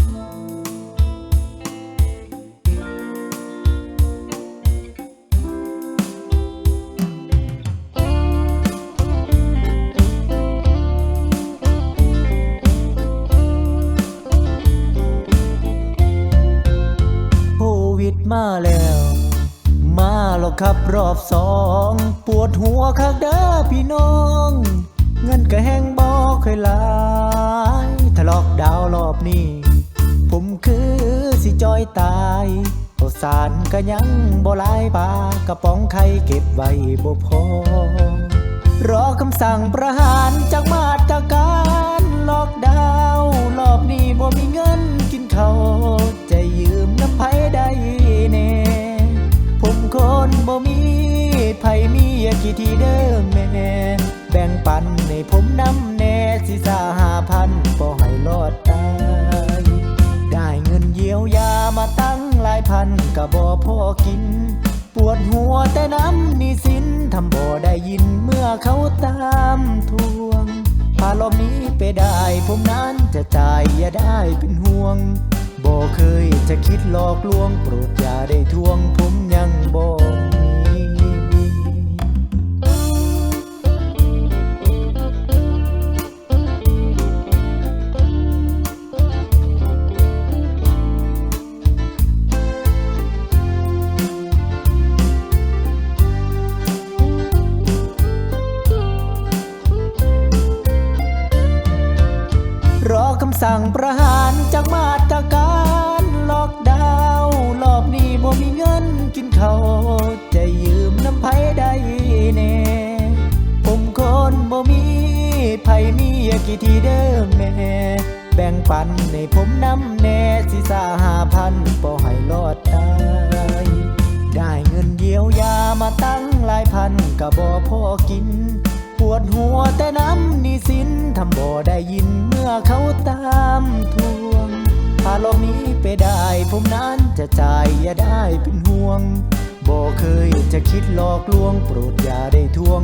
โควิดมาแล้ว มาแล้วครับรอบสอง ปวดหัวคักเด้อพี่น้อง รือสิจอยตายข้าวสารก็ยังบ่หลายปากระป๋องไข่เก็บไว้บ่พอ รอคำสั่งประหารจากมาตรการล็อกดาวน์รอบนี้บ่มีเงินกินข้าวจะยืมน้ำไผได้แน่ผมคนบ่มีไผมีอย่าคิดที่เดิมแม่ แบ่งปันให้ผมนำแน่สิสาหาพันบ่ให้รอ บ่พอกิน ปวดหัวแต่น้ำนี่สินทำบ่ได้ยินเมื่อเขาตามทวงพาลอบนี้ไปได้ผมนั้นจะจ่ายอย่าได้เป็นห่วงบ่เคยจะคิดหลอกลวงโปรดอย่าได้ทวงผมยังบ่ สั่งประหารจากมาตรการล็อกดาวน์รอบนี้บ่มีเงินกินข้าวจะยืมน้ำไผได้แน่ผมคนบ่มีไผมีกี่ทีเดิมแม่แบ่งปันให้ผมน้ำแน่สิสาหาพันบ่ให้รอดตายได้เงินเยียวยามาตั้งหลายพันก็บ่พอกิน วดหัวแต่น้ำนี่สินทำบ่ได้ยินเมื่อเขาตามทวงถ้าลมนี้ไปได้ผมนั้นจะจ่ายอย่าได้เป็นห่วงบ่เคยจะคิดหลอกลวงโปรดอย่าได้ทวง